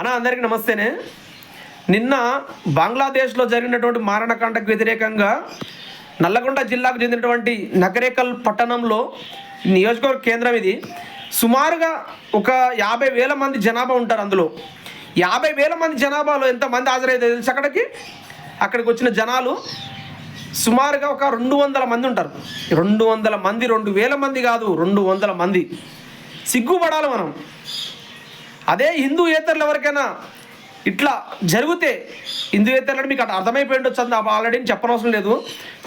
అన్న అందరికీ నమస్తేనే. నిన్న బంగ్లాదేశ్లో జరిగినటువంటి మారణకాండకు వ్యతిరేకంగా నల్లగొండ జిల్లాకు చెందినటువంటి నగరేకల్ పట్టణంలో నియోజకవర్గ కేంద్రం ఇది. సుమారుగా ఒక యాభై వేల మంది జనాభా ఉంటారు అందులో. యాభై వేల మంది జనాభాలో ఎంతమంది హాజరైతే తెలుసు అక్కడికి? అక్కడికి వచ్చిన జనాలు సుమారుగా ఒక రెండు వందల మంది ఉంటారు. రెండు వందల మంది రెండు వేల మంది కాదు రెండు వందల మంది. సిగ్గుపడాలి మనం. అదే హిందూ ఏతరులు ఎవరికైనా ఇట్లా జరిగితే హిందూ ఏతరులు మీకు అట్లా అర్థమైపోయి ఉండొచ్చు అంత ఆల్రెడీ చెప్పనవసరం లేదు.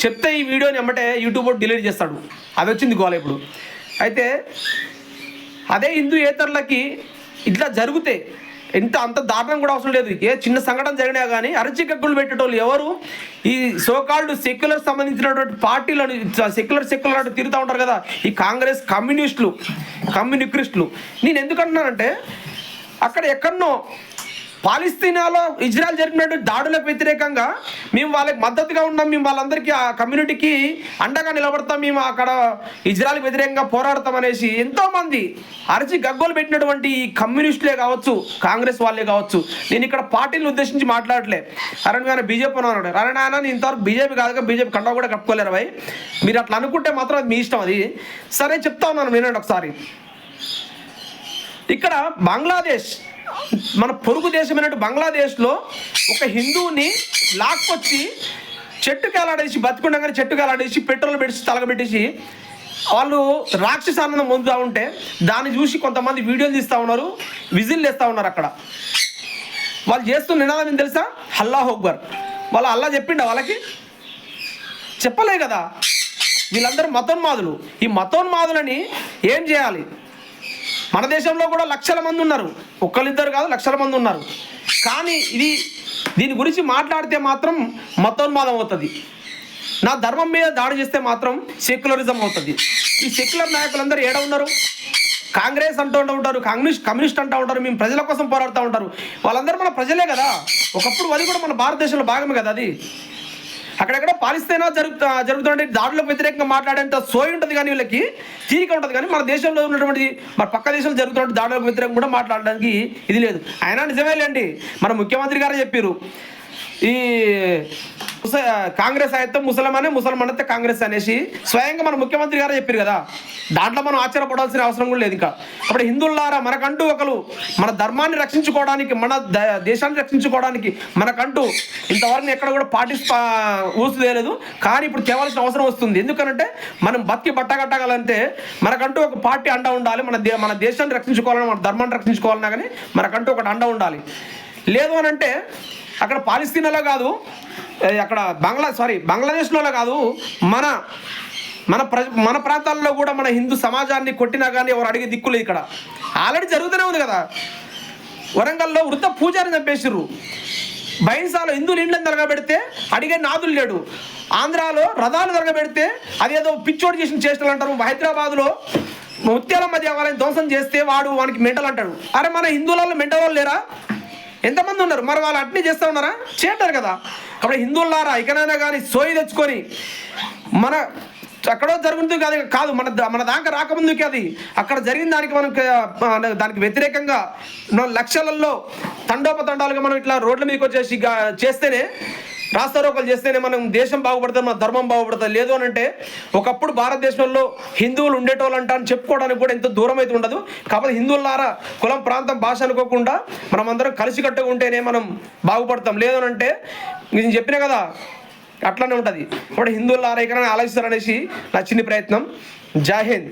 చెప్తే ఈ వీడియోని ఎమ్మటే యూట్యూబ్ డిలీట్ చేస్తాడు. అది వచ్చింది గోల ఇప్పుడు. అయితే అదే హిందూ ఏతరులకి ఇట్లా జరిగితే ఎంత అంత దారుణం కూడా అవసరం లేదు. ఏ చిన్న సంఘటన జరిగినా కానీ అరచికక్కులు పెట్టేటోళ్ళు ఎవరు? ఈ సోకాల్డ్ సెక్యులర్ సంబంధించినటువంటి పార్టీలను సెక్యులర్ సెక్యులర్ అంటూ తిరుగుతూ ఉంటారు కదా. ఈ కాంగ్రెస్ కమ్యూనిస్టులు కమ్యూనిక్రిస్టులు. నేను ఎందుకంటున్నానంటే అక్కడ ఎక్కడనో పాలిస్తీనాలో ఇజ్రాయల్ జరిపినటువంటి దాడులకు వ్యతిరేకంగా మేము వాళ్ళకి మద్దతుగా ఉన్నాం. మేము వాళ్ళందరికీ ఆ కమ్యూనిటీకి అండగా నిలబడతాం. మేము అక్కడ ఇజ్రాయల్కి వ్యతిరేకంగా పోరాడతాం అనేసి ఎంతోమంది అరచి గగ్గోలు పెట్టినటువంటి ఈ కమ్యూనిస్టులే కావచ్చు కాంగ్రెస్ వాళ్ళే కావచ్చు నేను ఇక్కడ పార్టీని ఉద్దేశించి మాట్లాడలే. అరణ్ గారు బీజేపీ అన్నాడు. అరే ఆయన నేను ఇంతవరకు బీజేపీ కాదుగా బీజేపీ కండా కూడా కట్టుకోలేరు భయ్. మీరు అట్లా అనుకుంటే మాత్రం అది మీ ఇష్టం అది. సరే చెప్తా ఉన్నాను వినండి ఒకసారి. ఇక్కడ బంగ్లాదేశ్ మన పొరుగు దేశమైనట్టు బంగ్లాదేశ్లో ఒక హిందువుని లాక్కొచ్చి చెట్టుకి అలాడేసి బతుకుండగానే చెట్టు అలాడేసి పెట్రోల్ పెట్టి తలగబెట్టేసి వాళ్ళు రాక్షస ఆనందం పొందుతూ ఉంటే దాన్ని చూసి కొంతమంది వీడియోలు తీస్తూ ఉన్నారు విజిల్ వేస్తూ ఉన్నారు అక్కడ. వాళ్ళు చేస్తున్న నినాదం ఏం తెలుసా? హల్లా హోక్బర్ వాళ్ళు అల్లా చెప్పిండ వాళ్ళకి? చెప్పలే కదా. వీళ్ళందరూ మతోన్మాదులు. ఈ మతోన్మాదులని ఏం చేయాలి? మన దేశంలో కూడా లక్షల మంది ఉన్నారు. ఒక్కరిద్దరు కాదు లక్షల మంది ఉన్నారు. కానీ ఇది దీని గురించి మాట్లాడితే మాత్రం మతోన్మాదం అవుతుంది. నా ధర్మం మీద దాడి చేస్తే మాత్రం సెక్యులరిజం అవుతుంది. ఈ సెక్యులర్ నాయకులందరూ ఏడ ఉన్నారు? కాంగ్రెస్ అంటూ ఉంటారు కమ్యూనిస్ట్ కమ్యూనిస్ట్ అంటూ ఉంటారు మేము ప్రజల కోసం పోరాడుతూ ఉంటారు. వాళ్ళందరూ మన ప్రజలే కదా. ఒకప్పుడు అది కూడా మన భారతదేశంలో భాగమే కదా అది. అక్కడక్కడ పాలిస్తేనా జరుగుతా జరుగుతుంటే దాడులకు వ్యతిరేకంగా మాట్లాడేంత సోయి ఉంటుంది కానీ వీళ్ళకి తీరిక ఉంటుంది కానీ మన దేశంలో ఉన్నటువంటి మన పక్క దేశంలో జరుగుతున్న దాడులకు వ్యతిరేకంగా కూడా మాట్లాడడానికి ఇది లేదు. అయినా నిజమేలేండి మన ముఖ్యమంత్రి గారే చెప్పారు ఈ కాంగ్రెస్ అయితే ముసలమానే ముసల్మాన్ అయితే కాంగ్రెస్ అనేసి స్వయంగా మన ముఖ్యమంత్రి గారే చెప్పారు కదా. దాంట్లో మనం ఆశ్చర్యపడాల్సిన అవసరం కూడా లేదు ఇంకా. అప్పుడు హిందువులారా మనకంటూ ఒకరు మన ధర్మాన్ని రక్షించుకోవడానికి మన ద- దేశాన్ని రక్షించుకోవడానికి మనకంటూ ఇంతవరకు ఎక్కడ కూడా పాటిస్తా ఊసుదేయలేదు కానీ ఇప్పుడు తేవాల్సిన అవసరం వస్తుంది. ఎందుకనంటే మనం బతికి బట్టగట్టగలంటే మనకంటూ ఒక పార్టీ అండ ఉండాలి. మన దే మన దేశాన్ని రక్షించుకోవాలన్నా మన ధర్మాన్ని రక్షించుకోవాలన్నా కానీ మనకంటూ ఒకటి అండ ఉండాలి. లేదు అనంటే అక్కడ పాలిస్తీనాలో కాదు. అక్కడ బంగ్లా సారీ బంగ్లాదేశ్లో కాదు మన మన ప్ర మన ప్రాంతాల్లో కూడా మన హిందూ సమాజాన్ని కొట్టినా కానీ ఎవరు అడిగే దిక్కులు ఇక్కడ. ఆల్రెడీ జరుగుతూనే ఉంది కదా. వరంగల్లో వృద్ధ పూజారిని చంపేసిర్రు. బైన్సాలో హిందువులు ఇండ్లను తరగబెడితే అడిగే నాదులు లేడు. ఆంధ్రాలో రథాలు తరగబెడితే అదేదో పిచ్చోడు చేసిన చేష్టలు అంటారు. హైదరాబాద్లో ముత్యాలమ్మ దేవాలయం ధ్వంసం చేస్తే వాడు వానికి మెంటలు అంటాడు. అరే మన హిందువులలో మెంటవాళ్ళు లేరా? ఎంతమంది ఉన్నారు? మరి వాళ్ళు అట్నే చేస్తూ ఉన్నారా? చేయటారు కదా. అప్పుడు హిందువులారా ఇకనైనా కానీ సోయి తెచ్చుకొని మన అక్కడో జరుగుతుంది కాదు కాదు మన మన దాకా రాకముందుకి అది. అక్కడ జరిగిన దానికి మనం దానికి వ్యతిరేకంగా లక్షలలో తండోపతండాలుగా మనం ఇట్లా రోడ్ల మీదకి వచ్చేసి చేస్తేనే రాస్తారోకలు చేస్తేనే మనం దేశం బాగుపడుతుంది మన ధర్మం బాగుపడుతుంది లేదు అని అంటే ఒకప్పుడు భారతదేశంలో హిందువులు ఉండేటోళ్ళు అంట అని చెప్పుకోవడానికి కూడా ఎంతో దూరం అయితే ఉండదు. కాబట్టి హిందువులారా కులం ప్రాంతం భాష అనుకోకుండా మనం అందరం కలిసికట్టుగా ఉంటేనే మనం బాగుపడతాం. లేదు అని అంటే నేను చెప్పిన కదా అట్లానే ఉంటుంది. ఇప్పుడు హిందువులారా ఎక్కడైనా ఆలోచిస్తారనేసి నా చిన్ని ప్రయత్నం. జాహింద్